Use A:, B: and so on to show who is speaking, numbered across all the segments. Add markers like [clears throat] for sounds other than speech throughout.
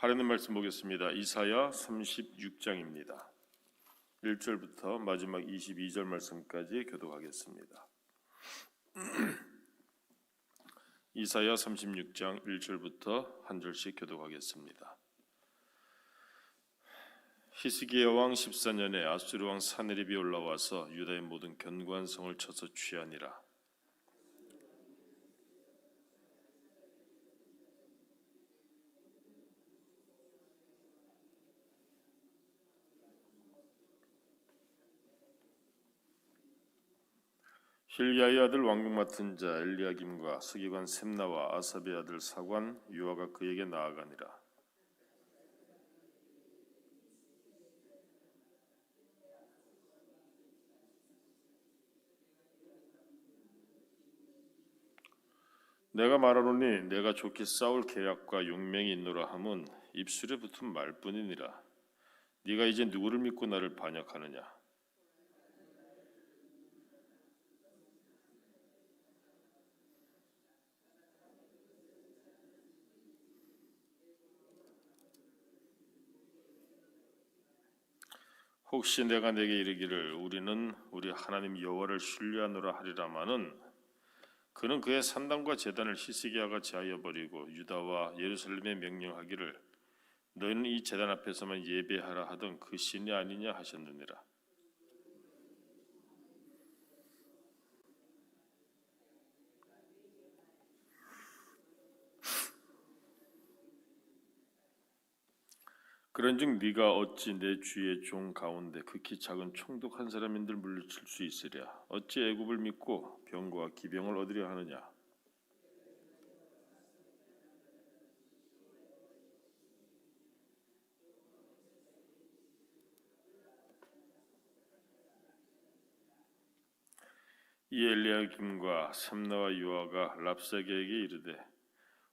A: 하나님 말씀 보겠습니다. 이사야 36장입니다. 1절부터 마지막 22절 말씀까지 교독하겠습니다. [clears throat] 이사야 36장 1절부터 한 절씩 교독하겠습니다. 히스기야 왕 14년에 아수르 왕 사네립이 올라와서 유다의 모든 견고한 성을 쳐서 취하니라. 힐야의 아들 왕궁 맡은 자 엘리야김과 서기관 셈나와 아삽의 아들 사관 유아가 그에게 나아가니라. 내가 말하노니 내가 좋게 싸울 계약과 용맹이 있노라 함은 입술에 붙은 말뿐이니라. 네가 이제 누구를 믿고 나를 반역하느냐? 혹시 내가 내게 이르기를 우리는 우리 하나님 여호와를 신뢰하노라 하리라마는 그는 그의 산당과 제단을 히스기야가 제하여 버리고 유다와 예루살렘에 명령하기를 너희는 이 제단 앞에서만 예배하라 하던 그 신이 아니냐 하셨느니라. 그런즉 네가 어찌 내 주의 종 가운데 극히 작은 총독 한 사람인들 물리칠 수 있으랴? 어찌 애굽을 믿고 병과 기병을 얻으려 하느냐? 이 엘리야김과 삼나와 유아가 랍사게에게 이르되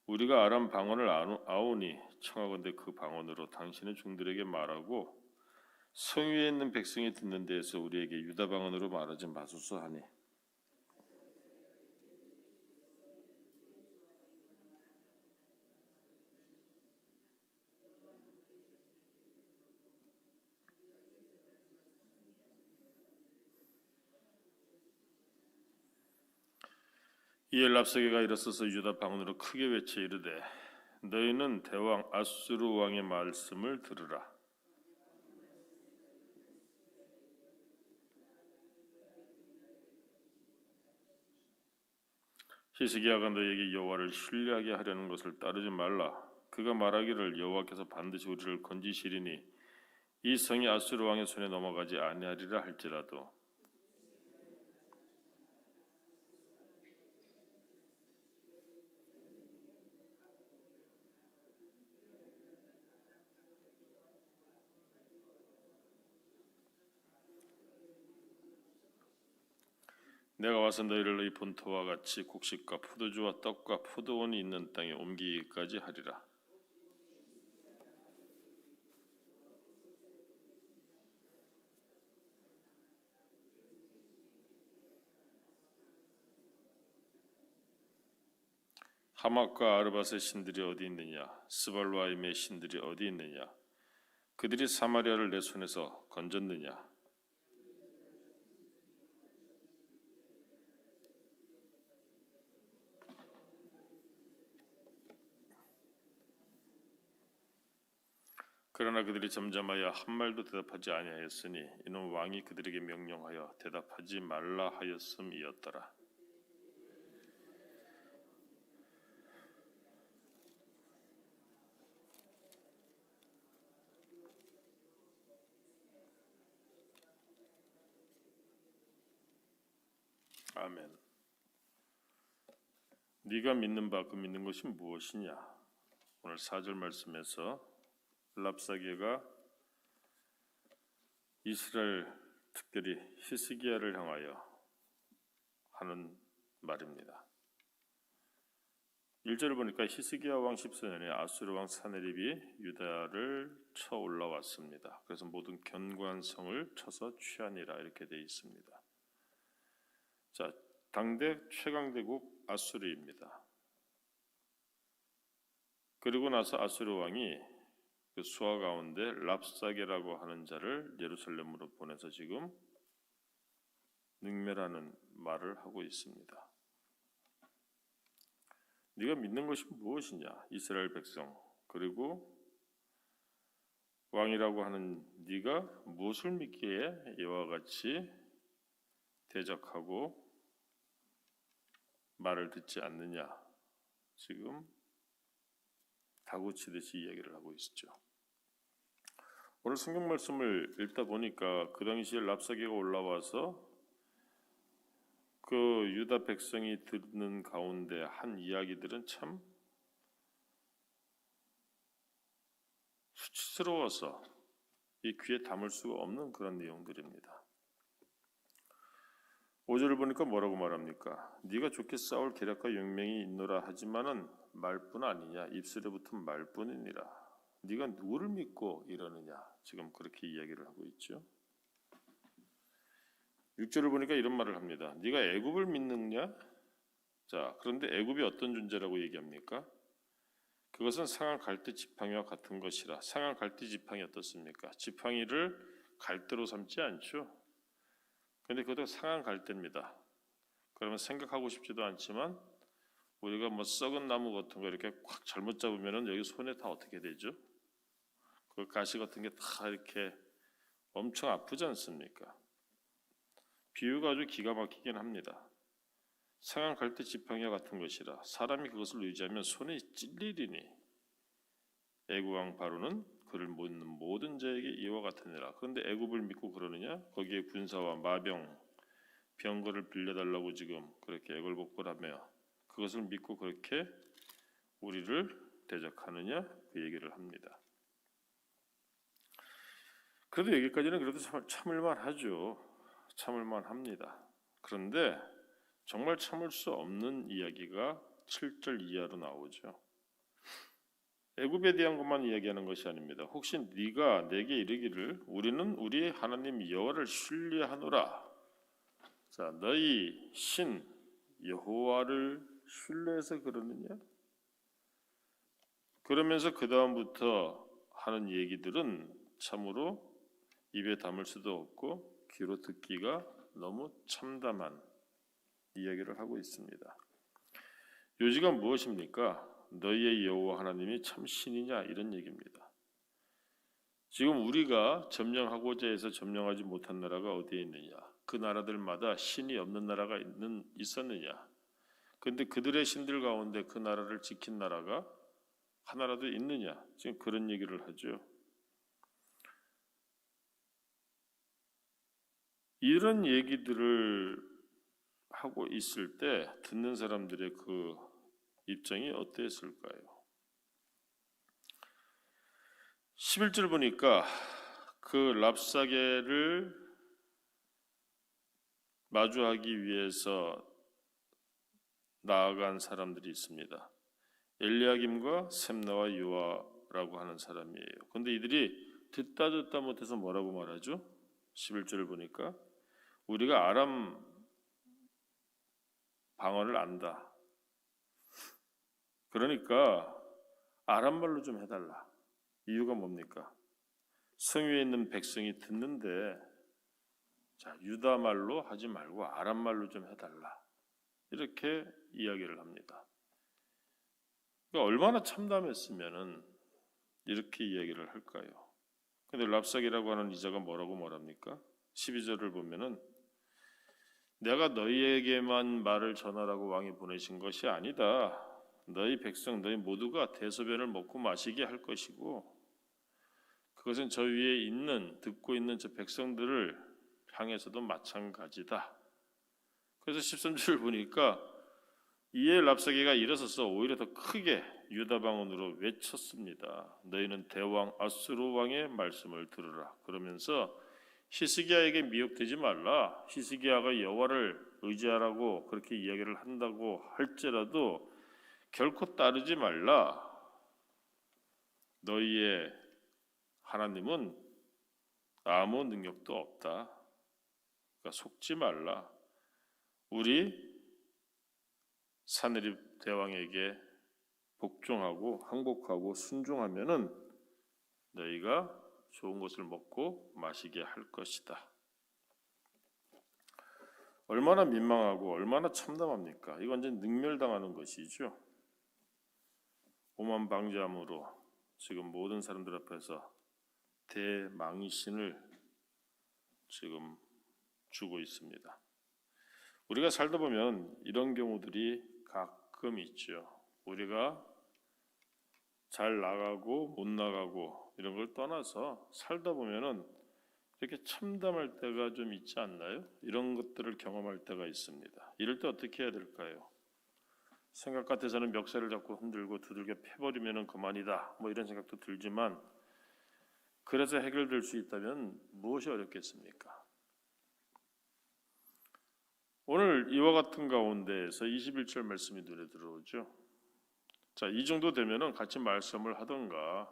A: 우리가 아람 방언을 아오니 청하건대 그 방언으로 당신의 종들에게 말하고 성 위에 있는 백성이 듣는 데에서 우리에게 유다 방언으로 말하지 마소서 하니. 이에 랍사게가 일어서서 유다 방언으로 크게 외쳐 이르되 너희는 대왕 아수르 왕의 말씀을 들으라. 히스기야가 너에게 여호와를 신뢰하게 하려는 것을 따르지 말라. 그가 말하기를 여호와께서 반드시 우리를 건지시리니 이 성이 아수르 왕의 손에 넘어가지 아니하리라 할지라도 내가 와서 너희를 너희 본토와 같이 곡식과 포도주와 떡과 포도원이 있는 땅에 옮기기까지 하리라. 하막과 아르밧의 신들이 어디 있느냐? 스발와임의 신들이 어디 있느냐? 그들이 사마리아를 내 손에서 건졌느냐? 그러나 그들이 잠잠하여 한 말도 대답하지 아니하였으니 이는 왕이 그들에게 명령하여 대답하지 말라 하였음이었더라. 아멘. 네가 믿는 바 그 믿는 것이 무엇이냐? 오늘 4절 말씀에서 랍사게가 이스라엘 특별히 히스기야를 향하여 하는 말입니다. 1절을 보니까 히스기야 왕 14년에 아수르 왕 사네립이 유다를 쳐 올라왔습니다. 그래서 모든 견고한 성을 쳐서 취하니라 이렇게 되어 있습니다. 자, 당대 최강대국 아수르입니다. 그리고 나서 아수르 왕이 그 수하 가운데 랍사게라고 하는 자를 예루살렘으로 보내서 지금 능멸하는 말을 하고 있습니다. 네가 믿는 것이 무엇이냐? 이스라엘 백성 그리고 왕이라고 하는 네가 무엇을 믿기에 이와 같이 대적하고 말을 듣지 않느냐? 지금 다고치듯이 이야기를 하고 있죠. 오늘 성경 말씀을 읽다 보니까 그 당시에 랍사게가 올라와서 그 유다 백성이 듣는 가운데 한 이야기들은 참 수치스러워서 이 귀에 담을 수가 없는 그런 내용들입니다. 5절을 보니까 뭐라고 말합니까? 네가 좋게 싸울 계략과 용맹이 있노라 하지만은 말뿐 아니냐 입술에 붙은 말뿐이니라. 네가 누구를 믿고 이러느냐 지금 그렇게 이야기를 하고 있죠. 6절을 보니까 이런 말을 합니다. 네가 애굽을 믿느냐? 자, 그런데 애굽이 어떤 존재라고 얘기합니까? 그것은 상한 갈대 지팡이와 같은 것이라. 상한 갈대 지팡이 어떻습니까? 지팡이를 갈대로 삼지 않죠. 근데 그것도 상한 갈대입니다. 그러면 생각하고 싶지도 않지만 우리가 뭐 썩은 나무 같은 거 이렇게 꽉 잘못 잡으면은 여기 손에 다 어떻게 되죠? 그 가시 같은 게 다 이렇게 엄청 아프지 않습니까? 비유가 아주 기가 막히긴 합니다. 상한 갈대 지팡이와 같은 것이라 사람이 그것을 의지하면 손에 찔리리니 애굽 왕 바로는 그를 믿는 모든 자에게 이와 같으니라. 그런데 애굽을 믿고 그러느냐? 거기에 군사와 마병 병거를 빌려달라고 지금 그렇게 애걸복걸하며 그것을 믿고 그렇게 우리를 대적하느냐? 그 얘기를 합니다. 그래도 여기까지는 그래도 참- 참을만 하죠. 참을만 합니다. 그런데 정말 참을 수 없는 이야기가 7절 이하로 나오죠. 애굽에 대한 것만 이야기하는 것이 아닙니다. 혹시 네가 내게 이르기를 우리는 우리 하나님 여호와를 신뢰하노라. 자, 너희 신 여호와를 신뢰해서 그러느냐? 그러면서 그 다음부터 하는 얘기들은 참으로 입에 담을 수도 없고 귀로 듣기가 너무 참담한 이야기를 하고 있습니다. 요지가 무엇입니까? 너희의 여호와 하나님이 참 신이냐 이런 얘기입니다. 지금 우리가 점령하고자 해서 점령하지 못한 나라가 어디에 있느냐? 그 나라들마다 신이 없는 나라가 있는 있었느냐? 근데 그들의 신들 가운데 그 나라를 지킨 나라가 하나라도 있느냐? 지금 그런 얘기를 하죠. 이런 얘기들을 하고 있을 때 듣는 사람들의 그 입장이 어땠을까요? 11절 보니까 그 랍사게를 마주하기 위해서 나아간 사람들이 있습니다. 엘리야김과 셈나와 요아라고 하는 사람이에요. 근데 이들이 듣다 듣다 못해서 뭐라고 말하죠? 11절을 보니까 우리가 아람 방언을 안다. 그러니까 아람 말로 좀 해달라. 이유가 뭡니까? 성위에 있는 백성이 듣는데 자 유다 말로 하지 말고 아람 말로 좀 해달라. 이렇게 이야기를 합니다. 그러니까 얼마나 참담했으면은 이렇게 이야기를 할까요? 근데 랍삭이라고 하는 이자가 뭐라고 말합니까? 12절을 보면은 내가 너희에게만 말을 전하라고 왕이 보내신 것이 아니다. 너희 백성 너희 모두가 대소변을 먹고 마시게 할 것이고 그것은 저 위에 있는 듣고 있는 저 백성들을 향해서도 마찬가지다. 그래서 13절을 보니까 이에 랍사게가 일어서서 오히려 더 크게 유다 방언으로 외쳤습니다. 너희는 대왕 아수르 왕의 말씀을 들으라. 그러면서 히스기야에게 미혹되지 말라. 히스기야가 여호와를 의지하라고 그렇게 이야기를 한다고 할지라도 결코 따르지 말라. 너희의 하나님은 아무 능력도 없다. 그러니까 속지 말라. 우리 사느립 대왕에게 복종하고 항복하고 순종하면은 너희가 좋은 것을 먹고 마시게 할 것이다. 얼마나 민망하고 얼마나 참담합니까? 이건 완전 능멸당하는 것이죠. 오만 방자함으로 지금 모든 사람들 앞에서 대망신을 지금 주고 있습니다. 우리가 살다 보면 이런 경우들이 가끔 있죠. 우리가 잘 나가고 못 나가고 이런 걸 떠나서 살다 보면은 이렇게 참담할 때가 좀 있지 않나요? 이런 것들을 경험할 때가 있습니다. 이럴 때 어떻게 해야 될까요? 생각 같아서는 멱살을 잡고 흔들고 두들겨 패버리면 그만이다. 뭐 이런 생각도 들지만 그래서 해결될 수 있다면 무엇이 어렵겠습니까? 오늘 이와 같은 가운데에서 21절 말씀이 눈에 들어오죠. 자, 이 정도 되면은 같이 말씀을 하던가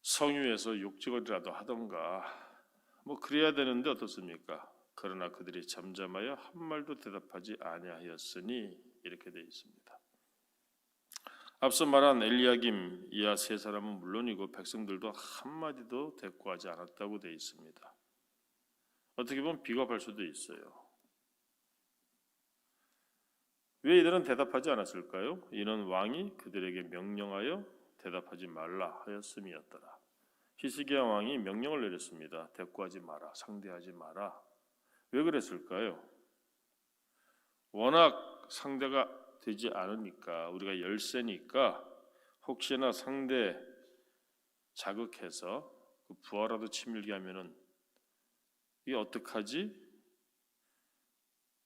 A: 성유에서 욕지거리라도 하던가 뭐 그래야 되는데 어떻습니까? 그러나 그들이 잠잠하여 한 말도 대답하지 아니하였으니 이렇게 되어 있습니다. 앞서 말한 엘리야김 이하 세 사람은 물론이고 백성들도 한 마디도 대꾸하지 않았다고 되어 있습니다. 어떻게 보면 비겁할 수도 있어요. 왜 이들은 대답하지 않았을까요? 이는 왕이 그들에게 명령하여 대답하지 말라 하였음이었더라. 히스기야 왕이 명령을 내렸습니다. 대꾸하지 마라, 상대하지 마라. 왜 그랬을까요? 워낙 상대가 되지 않으니까 우리가 열세니까 혹시나 상대 자극해서 그 부하라도 치밀게 하면은 이게 어떡하지?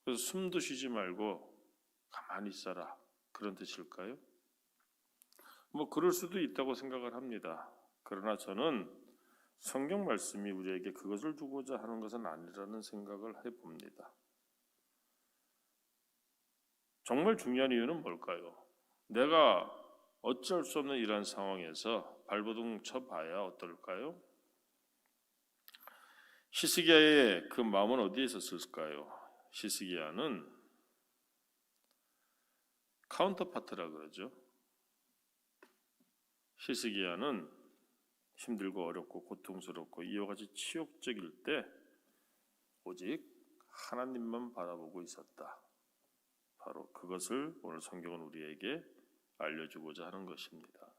A: 그래서 숨도 쉬지 말고 가만히 있어라 그런 뜻일까요? 뭐 그럴 수도 있다고 생각을 합니다. 그러나 저는 성경 말씀이 우리에게 그것을 두고자 하는 것은 아니라는 생각을 해봅니다. 정말 중요한 이유는 뭘까요? 내가 어쩔 수 없는 이러한 상황에서 발버둥 쳐봐야 어떨까요? 히스기야의 그 마음은 어디에 있었을까요? 히스기야는 카운터파트라 그러죠. 히스기야는 힘들고 어렵고 고통스럽고 이와 같이 치욕적일 때 오직 하나님만 바라보고 있었다. 바로 그것을 오늘 성경은 우리에게 알려주고자 하는 것입니다.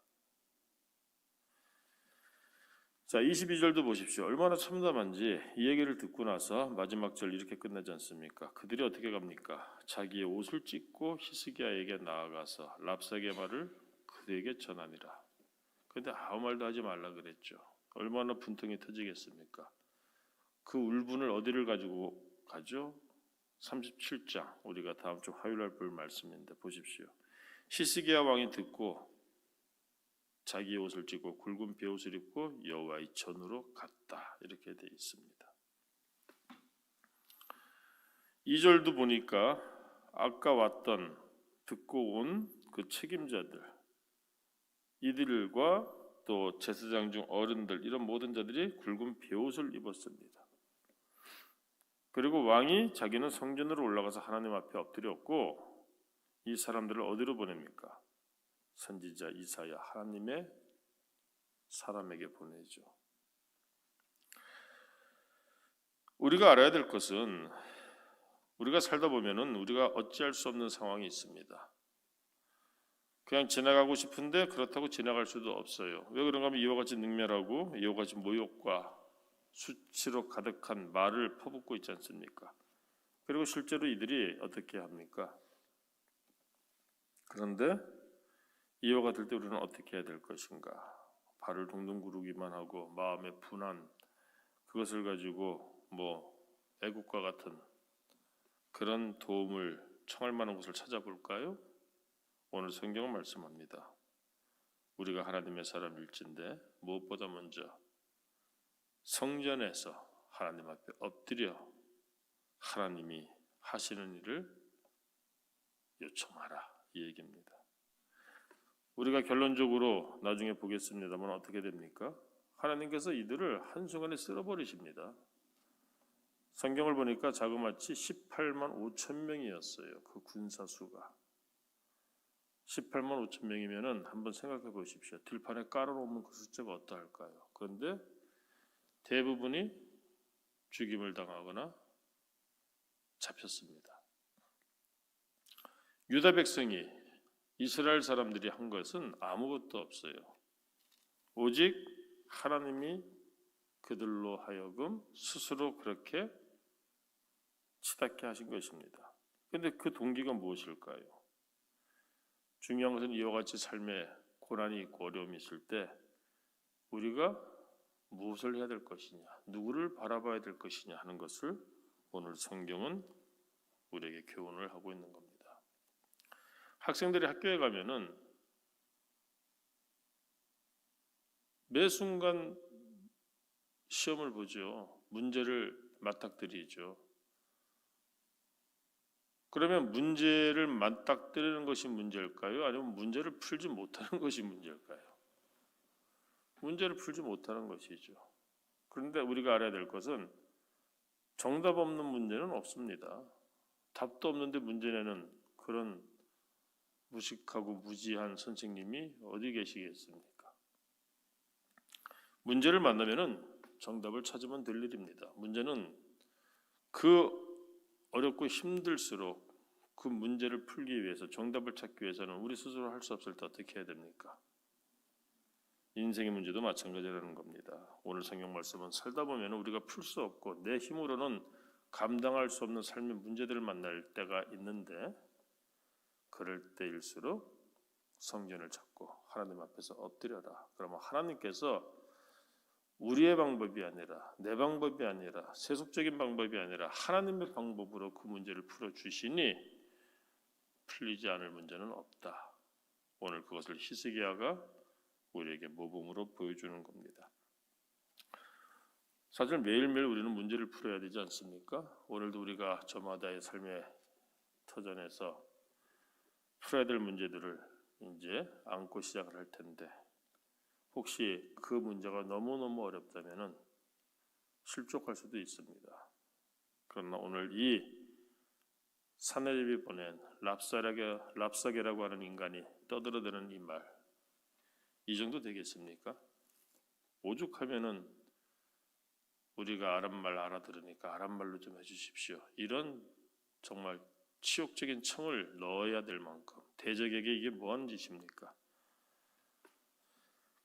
A: 자, 22절도 보십시오. 얼마나 참담한지 이 얘기를 듣고 나서 마지막 절 이렇게 끝나지 않습니까? 그들이 어떻게 갑니까? 자기의 옷을 찢고 히스기야에게 나아가서 랍사게 말을 그에게 전하니라. 근데 아무 말도 하지 말라 그랬죠. 얼마나 분통이 터지겠습니까? 그 울분을 어디를 가지고 가죠? 37장 우리가 다음 주 화요일 날 볼 말씀인데 보십시오. 히스기야 왕이 듣고 자기 옷을 찢고 굵은 베옷을 입고 여호와의 전으로 갔다 이렇게 돼 있습니다. 2절도 보니까 아까 왔던 듣고 온 그 책임자들 이들과 또 제사장 중 어른들 이런 모든 자들이 굵은 베옷을 입었습니다. 그리고 왕이 자기는 성전으로 올라가서 하나님 앞에 엎드렸고 이 사람들을 어디로 보냅니까? 선지자 이사야 하나님의 사람에게 보내죠. 우리가 알아야 될 것은 우리가 살다 보면은 우리가 어찌할 수 없는 상황이 있습니다. 그냥 지나가고 싶은데 그렇다고 지나갈 수도 없어요. 왜 그런가 하면 이와 같이 능멸하고 이와 같이 모욕과 수치로 가득한 말을 퍼붓고 있지 않습니까? 그리고 실제로 이들이 어떻게 합니까? 그런데 이와 같을 때 우리는 어떻게 해야 될 것인가? 발을 동동 구르기만 하고 마음의 분한 그것을 가지고 뭐 애국과 같은 그런 도움을 청할 만한 곳을 찾아볼까요? 오늘 성경은 말씀합니다. 우리가 하나님의 사람일진데 무엇보다 먼저 성전에서 하나님 앞에 엎드려 하나님이 하시는 일을 요청하라 이 얘기입니다. 우리가 결론적으로 나중에 보겠습니다만 어떻게 됩니까? 하나님께서 이들을 한순간에 쓸어버리십니다. 성경을 보니까 자그마치 18만 5천 명이었어요. 그 군사 수가. 18만 5천 명이면은 한번 생각해 보십시오. 들판에 깔아놓으면 그 숫자가 어떠할까요? 그런데 대부분이 죽임을 당하거나 잡혔습니다. 유다 백성이 이스라엘 사람들이 한 것은 아무것도 없어요. 오직 하나님이 그들로 하여금 스스로 그렇게 치닫게 하신 것입니다. 근데 그 동기가 무엇일까요? 중요한 것은 이와 같이 삶에 고난이 있고 어려움이 있을 때 우리가 무엇을 해야 될 것이냐, 누구를 바라봐야 될 것이냐 하는 것을 오늘 성경은 우리에게 교훈을 하고 있는 겁니다. 학생들이 학교에 가면은 매 순간 시험을 보죠. 문제를 맞닥뜨리죠. 그러면 문제를 맞닥뜨리는 것이 문제일까요? 아니면 문제를 풀지 못하는 [laughs] 것이 문제일까요? 문제를 풀지 못하는 것이죠. 그런데 우리가 알아야 될 것은 정답 없는 문제는 없습니다. 답도 없는데 문제 내는 그런 무식하고 무지한 선생님이 어디 계시겠습니까? 문제를 만나면은 정답을 찾으면 될 일입니다. 문제는 그 어렵고 힘들수록 그 문제를 풀기 위해서 정답을 찾기 위해서는 우리 스스로 할 수 없을 때 어떻게 해야 됩니까? 인생의 문제도 마찬가지라는 겁니다. 오늘 성경 말씀은 살다 보면 우리가 풀 수 없고 내 힘으로는 감당할 수 없는 삶의 문제들을 만날 때가 있는데 그럴 때일수록 성전을 찾고 하나님 앞에서 엎드려라. 그러면 하나님께서 우리의 방법이 아니라 내 방법이 아니라 세속적인 방법이 아니라 하나님의 방법으로 그 문제를 풀어 주시니 풀리지 않을 문제는 없다. 오늘 그것을 히스기야가 우리에게 모범으로 보여주는 겁니다. 사실 매일매일 우리는 문제를 풀어야 되지 않습니까? 오늘도 우리가 저마다의 삶의 터전에서 풀어야 될 문제들을 이제 안고 시작을 할 텐데 혹시 그 문제가 너무너무 어렵다면은 실족할 수도 있습니다. 그러나 오늘 이 사내립이 보낸 랍사게, 랍사게 라고 하는 인간이 떠들어대는 이 말, 이 정도 되겠습니까? 오죽하면은 우리가 아랍 말 알아들으니까 아랍 말로 좀 해주십시오. 이런 정말 치욕적인 청을 넣어야 될 만큼 대적에게 이게 뭐한 짓입니까?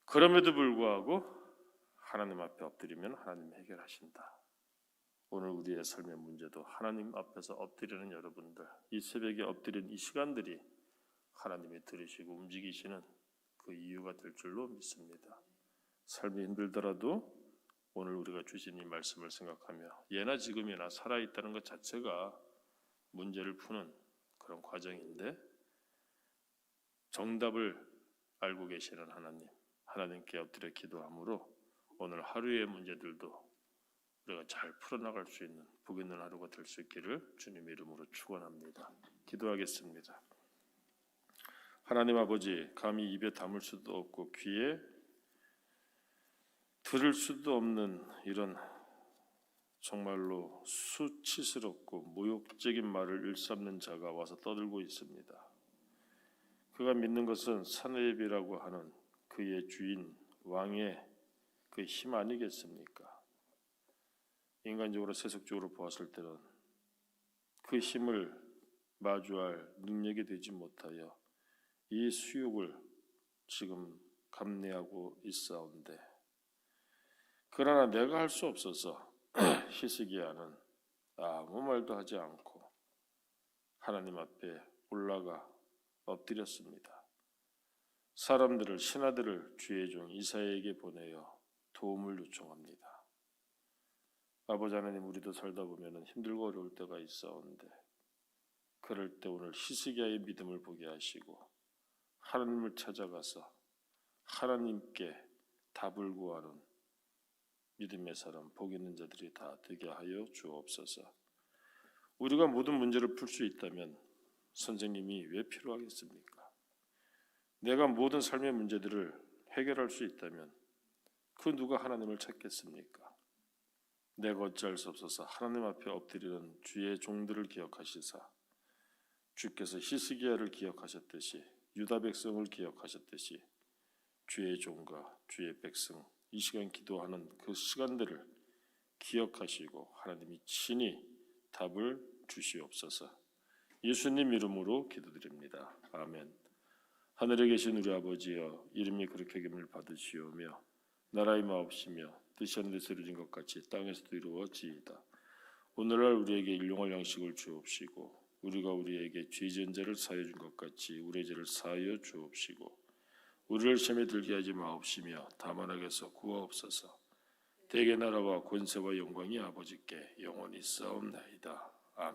A: 그럼에도 불구하고 하나님 앞에 엎드리면 하나님 해결하신다. 오늘 우리의 삶의 문제도 하나님 앞에서 엎드리는 여러분들, 이 새벽에 엎드린 이 시간들이 하나님이 들으시고 움직이시는 그 이유가 될 줄로 믿습니다. 삶이 힘들더라도 오늘 우리가 주신 이 말씀을 생각하며 예나 지금이나 살아있다는 것 자체가 문제를 푸는 그런 과정인데 정답을 알고 계시는 하나님, 하나님께 엎드려 기도함으로 오늘 하루의 문제들도 우리가 잘 풀어나갈 수 있는 복 있는 하루가 될 수 있기를 주님 이름으로 축원합니다. 기도하겠습니다. 하나님 아버지 감히 입에 담을 수도 없고 귀에 들을 수도 없는 이런 정말로 수치스럽고 모욕적인 말을 일삼는 자가 와서 떠들고 있습니다. 그가 믿는 것은 사내비라고 하는 그의 주인 왕의 그 힘 아니겠습니까? 인간적으로 세속적으로 보았을 때는 그 힘을 마주할 능력이 되지 못하여 이 수욕을 지금 감내하고 있사온데 그러나 내가 할 수 없어서 [clears throat] 히스기야는 아무 말도 하지 않고 하나님 앞에 올라가 엎드렸습니다. 사람들을 신하들을 주의 종 이사야에게 보내어 도움을 요청합니다. 아버지 하나님 우리도 살다 보면 힘들고 어려울 때가 있어온데 그럴 때 오늘 히스기야의 믿음을 보게 하시고 하나님을 찾아가서 하나님께 답을 구하는 믿음의 사람 복 있는 자들이 다 되게 하여 주옵소서. 우리가 모든 문제를 풀 수 있다면 선생님이 왜 필요하겠습니까? 내가 모든 삶의 문제들을 해결할 수 있다면 그 누가 하나님을 찾겠습니까? 내가 어찌할 수 없어서 하나님 앞에 엎드리는 주의 종들을 기억하시사 주께서 히스기야를 기억하셨듯이 유다 백성을 기억하셨듯이 주의 종과 주의 백성 이 시간 기도하는 그 시간들을 기억하시고 하나님이 친히 답을 주시옵소서. 예수님 이름으로 기도드립니다. 아멘. 하늘에 계신 우리 아버지여 이름이 그렇게 기을 받으시오며 나라의 마옵시며 뜻이 하는 데서 이루어진 것 같이 땅에서도 이루어지이다. 오늘날 우리에게 일용할 양식을 주옵시고 우리가 우리에게 죄지은 자를 사하여 준 것 같이 우리의 죄를 사하여 주옵시고 우리를 시험에 들게 하지 마옵시며 다만 악에서 구하옵소서 대개 나라와 권세와 영광이 아버지께 영원히 싸움나이다.